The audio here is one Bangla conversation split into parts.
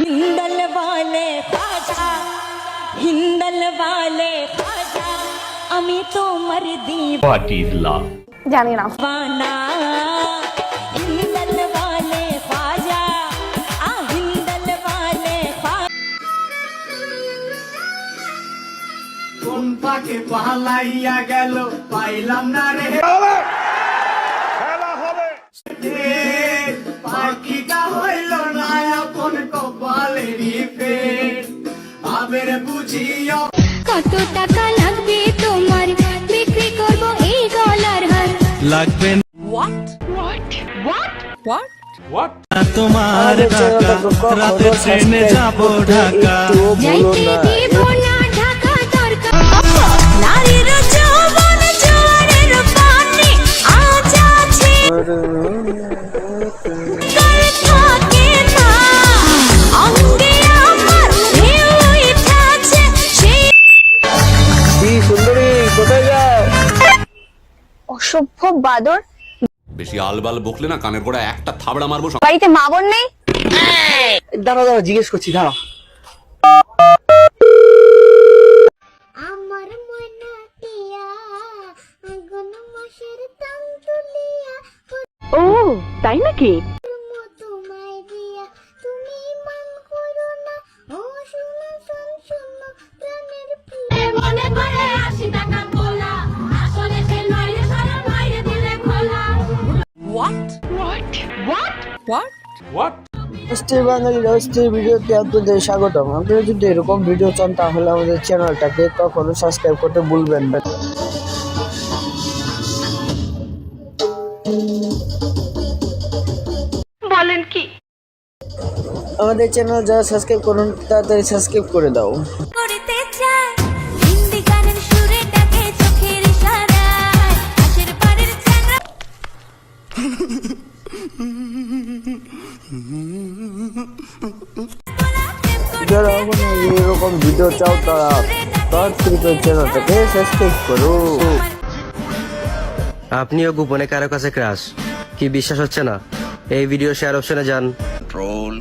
हिंदल वाले खाजा हिंदल वाले खाजा আমি তোমার What is love? জানি না दीवाना हिंदल वाले खाजा आ हिंदल वाले खाजा কোন পাকে পালাইয়া গেল পাইলাম না রে এ, পাখিটা কপালেরই ফের। আবের বুঝিয়া কত টাকা লাগবে তোমার? বিক্রি করব এই গলার হার। তোমার টাকা রাতে ট্রেনে যাব ঢাকা। যাইতে দিব না ঢাকা দরকার। নারীর যৌবন জোয়ারের পানি আজ আছে। অসভ্য বাদর। বেশি আলবাল বকলে না কানের গোড়া একটা থাবড়া মারবো বাড়িতে মা বোন নেই? দাঁড়া দাঁড়া জিজ্ঞেস করছি দাঁড়া আমার মনা টিয়া আগুন মাসের তাং তুলিয়া ও তাই নাকি? অস্থির বাঙালির অস্থির ভিডিওতে আপনাদের স্বাগতম। আপনারা যদি এরকম ভিডিও চান তাহলে আমাদের চ্যানেলটাকে কখনো সাবস্ক্রাইব করতে ভুলবেন না। বলেন কি? আমাদের চ্যানেল যারা সাবস্ক্রাইব করুন তাড়াতাড়ি সাবস্ক্রাইব করে দাও। যারা এরকম ভিডিও চাও তারা চ্যানেলটাকে সাবস্ক্রাইব করো। আপনিও গোপনে কারও কাছে ক্রাশ কি বিশ্বাস হচ্ছে না? এই ভিডিও শেয়ার অপশনে যান। কন্ট্রোল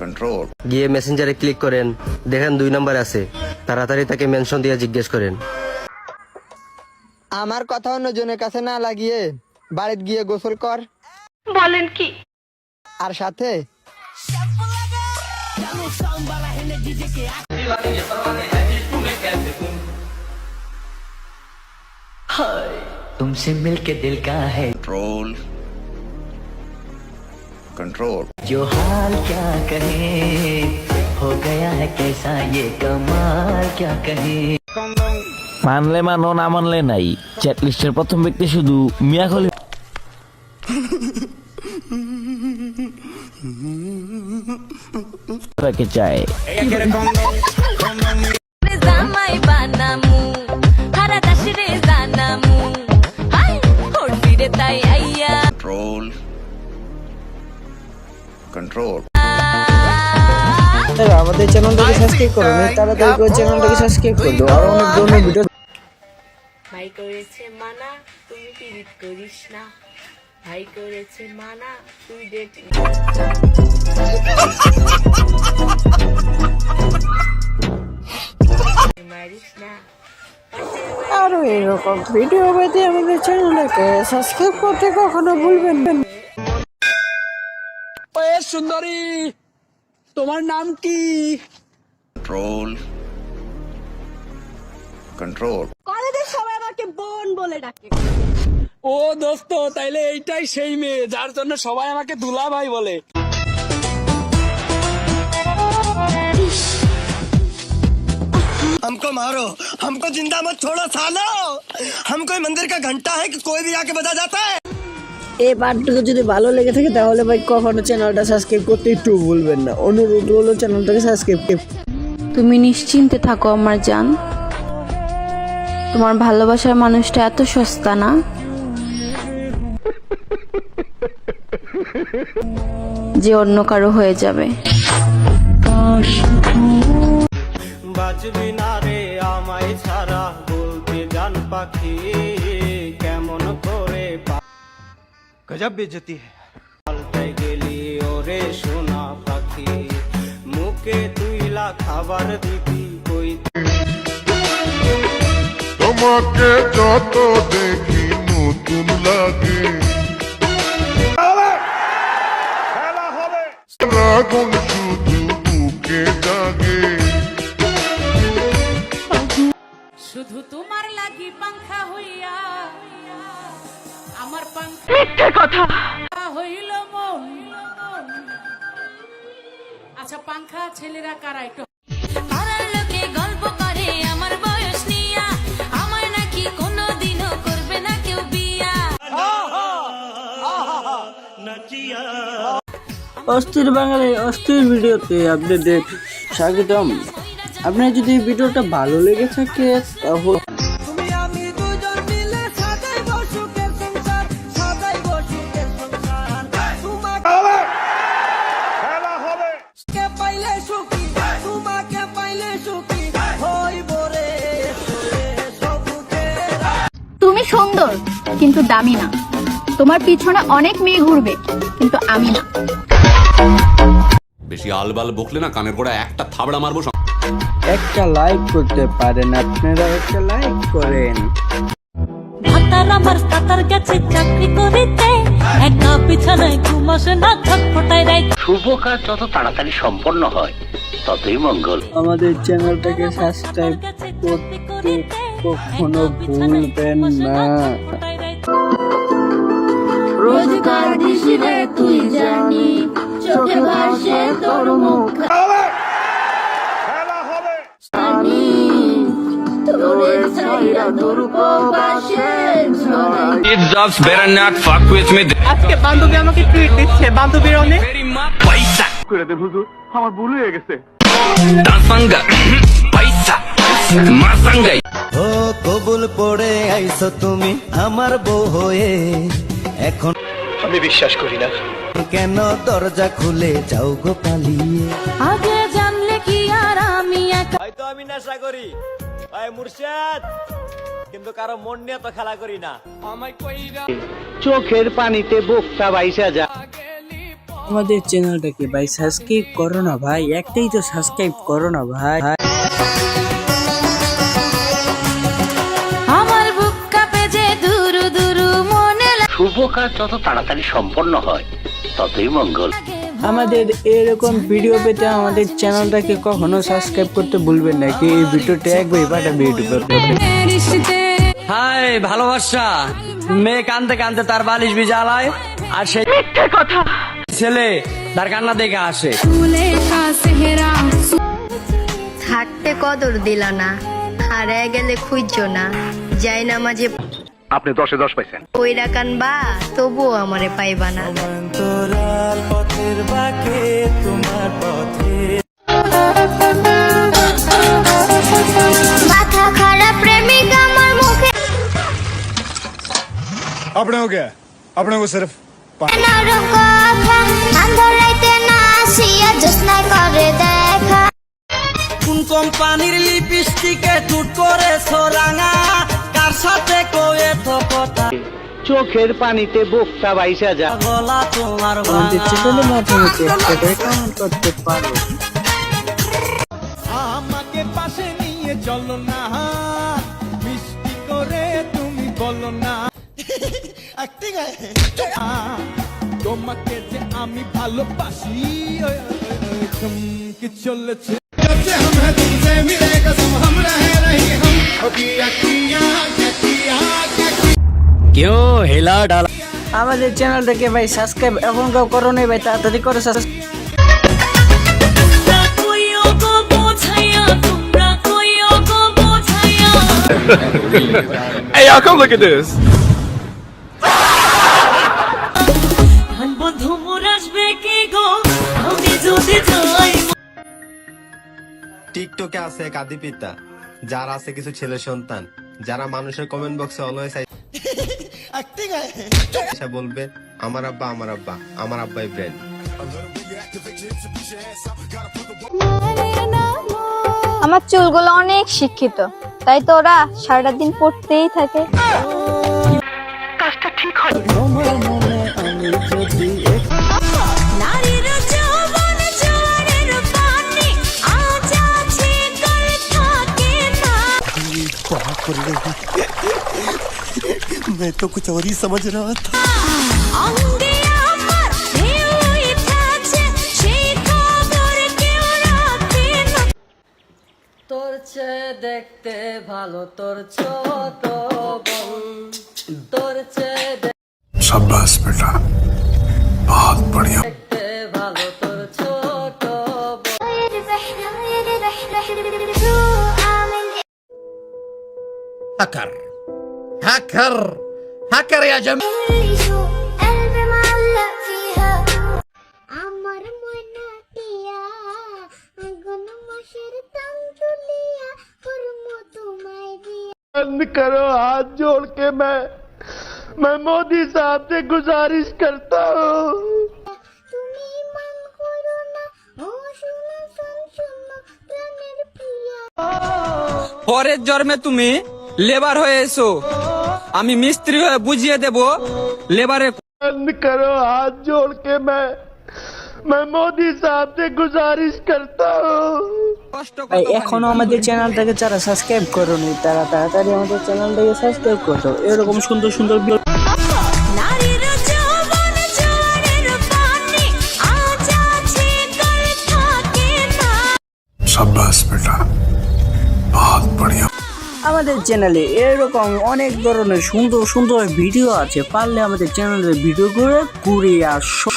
কন্ট্রোল গিয়ে মেসেঞ্জারে ক্লিক করেন। দেখেন দুই নম্বর আছে। তাড়াতাড়ি তাকে মেনশন দিয়ে জিজ্ঞেস করেন। আমার কথা অন্যজনের কাছে না লাগিয়ে বাড়িতে গিয়ে গোসল কর। বলেন কি আর সাথে तुमसे मिलके दिल का है কন্ট্রোল কন্ট্রোল जो हाल क्या कहे हो गया है कैसा ये कमाल क्या कहे মানলে মানো না মানলে নাই চ্যাট লিস্টের প্রথম ব্যক্তি শুধু মিয়া খলি কন্ট্রোল তারা আমাদের চ্যানেলটাকে সাবস্ক্রাইব করুন তাড়াতাড়ি করে চ্যানেলটাকে সাবস্ক্রাইব করে দাও। আরও অনেক ধরনের ভিডিও ভাই করেছে মানা তুমি পিরিত করিস না। ভাই করেছে মানা তুই ডেট মারিস এরকম ভিডিও পেতে আমাদের চ্যানেলটাকে সাবস্ক্রাইব করতে কখনো ভুলবেন না। সুন্দরী তোমার নাম কি? কন্ট্রোল কন্ট্রোল কলেজের সবাই আমাকে বোন বলে ডাকে। ও দোস্ত তাইলে এইটাই সেই মেয়ে যার জন্য সবাই আমাকে দুলা ভাই বলে। हमको मारो हमको जिंदा मत छोड़ो सालो हम कोई मंदिर का घंटा है कि कोई भी आके बजा जाता है এই পার্টটুকু যদি ভালো লেগে থাকে তাহলে ভাই কখনো চ্যানেলটা সাবস্ক্রাইব করতে একটু ভুলবেন না অনুরোধ হলো চ্যানেলটাকে সাবস্ক্রাইব তুমি নিশ্চিন্তে থাকো আমার জান তোমার ভালোবাসার মানুষটা এত সস্তা না যে অন্য কারো হয়ে যাবে বাজবি না রে আমায় ছাড়া বলতে জান পাখি কেমন করে গজব বেজতি পাল্টে গেলি ওরে সোনা খাবার দিবি কই? তোমাকে যত দেখি নতুন লাগে। আগুন শুধু বুকে জাগে। শুধু তোমার লাগি পাংখা হইয়া আমার পাংখা কথা। হইল মন। আচ্ছা পাংখা ছেলেরা কারা একটু? গল্প করে আমার বয়স নিয়া। আমার নাকি কোনোদিনও করবে না কেউ বিয়া। অস্থির বাঙালি অস্থির ভিডিওতে আপনাদের স্বাগতম। আপনার যদি এই ভিডিওটা ভালো লেগে থাকে তাহলে তুমি সুন্দর কিন্তু দামি না। তোমার পিছনে অনেক মেয়ে ঘুরবে কিন্তু আমি না। বেশি আলবাল বকলে না কানের গোড়া একটা থাবড়া মারবো একটা লাইক করতে পারেন আপনারা একটা লাইক করেন। ভাতার আমার সাতার গেছে চাকরি করিতে একা বিছানায় ঘুমাসে না ছটফটায় রাই শুভ কাজ যত তাড়াতাড়ি সম্পন্ন হয় ততই মঙ্গল। আমাদের চ্যানেলটাকে সাবস্ক্রাইব করতে কখনো ভুলবেন না। রোজগার দিশিরে তুই জানি চোখে ভাসে তোর মুখ। আজকে বান্ধবী আমাকে ট্রিট দিচ্ছে বান্ধবীর অনেক। ও কবুল পড়ে আইছো তুমি আমার বউ হয়ে এখন আমি বিশ্বাস করি না। কেন দরজা খুলে যাও গো পালিয়ে? আগে জানলে কি আর আমি একা হয়তো আমি নেশা করি। ভাই মুর্শিদ কিন্তু কারও মন নিয়ে তো খেলা করি না। চোখের পানিতে বুকটা বাইসা যা। আমাদের চ্যানেলটাকে ভাই সাবস্ক্রাইব করো না ভাই একটাই তো সাবস্ক্রাইব করো না ভাই। আমার বুক কাঁপে যে দুরু দুরু মনে শুভ কাজ যত তাড়াতাড়ি সম্পন্ন হয় ততই মঙ্গল। আমাদের এরকম ভিডিও পেতে আমাদের চ্যানেলটাকে কখনো সাবস্ক্রাইব করতে ভুলবেন না কি এই ভিডিওটা একবার পাঠাবে ইউটিউবে হাই ভালোবাসা। মেয়ে কানতে কানতে তার বালিশ বিজালায় আর সেই মিথ্যে কথা। ছেলে তার কান্না দেখে আসে। থাকতে কদর দিলা না হারায় গেলে খুঁজছো না যাই না মাঝে আপনি দশে দশ পাইছেন কইরা কানবা তবুও আমারে পাইবা না তোরার পথের বাকে তোমার পথে মাথা খারাপ প্রেমিক আমার মুখে अपने हो गया अपने को सिर्फ নরম কথা আন্ধরাইতে না আসিয়া জোসনা করে দেখা কোন কোম্পানির লিপস্টিকে টুট করে সোরাঙা কার সাথে কয়ে তো কথা। চোখের পানিতে বুকটা বাইসা যা। গলা তোমার আমাদের চ্যানেলে মাধ্যমে কমেন্ট করতে পারো। আমাকে পাশে নিয়ে চলো না। মিষ্টি করে তুমি বলো না। তোমাকে যে আমি ভালোবাসি চমকে চলেছে। কেউ হেলা ডালা। আমাদের চ্যানেলটাকে ভাই সাবস্ক্রাইব এখন কেউ করো নাই ভাই তাড়াতাড়ি করে Hey y'all come look at this. বন্ধু মোর আসবে কি গো? আমি যদি যাই টিকটকে আছে এক আদি পিতা। যার আছে কিছু ছেলে সন্তান। যারা মানুষের কমেন্ট বক্সে অলওয়েজ বলবে আমার আব্বা আমার আব্বা আমার আব্বাই ব্র্যান্ড আমার চুলগুলো অনেক শিক্ষিত তাই তো ওরা সারাটা দিন পড়তেই থাকে। কাজটা ঠিক জোয়ারের मैं तो कुछ और ही समझ रहा था চেয়ে দেখতে ভালো তোর ছোট বউ তোর চেয়ে শাবাশ বেটা বহুত বড়িয়া দেখতে ভালো তোর ছোট হ্যাকার হ্যাকার هاكر هاكر يا جماعة قلبي معلق فيها আমার ময়না টিয়া আগুন মাসের তাম তুলিয়া করমু তোমায় দিয়া बंद करो हाथ जोड़ के मैं मैं मोदी साहब से गुजारिश करता हूँ তুমি মান করো না ও শুনো শুন শুনো প্রাণের প্রিয়া পরের জন্মে তুমি লেবার হয়ে এসো আমি মিস্ত্রি হয়ে বুঝিয়ে দেব লেবারে बंद करो हाथ जोड़ के मैं मैं मोदी साहब से गुजारिश करता हूँ কষ্ট ভাই এখনো আমাদের চ্যানেলটাকে যারা সাবস্ক্রাইব করোনি তারা তাড়াতাড়ি আমাদের চ্যানেলটাকে সাবস্ক্রাইব করো এরকম সুন্দর সুন্দর ভিডিও আমাদের চ্যানেলে এরকম অনেক ধরনের সুন্দর সুন্দর ভিডিও আছে। পারলে আমাদের চ্যানেলের ভিডিও করে ঘুরে আসো।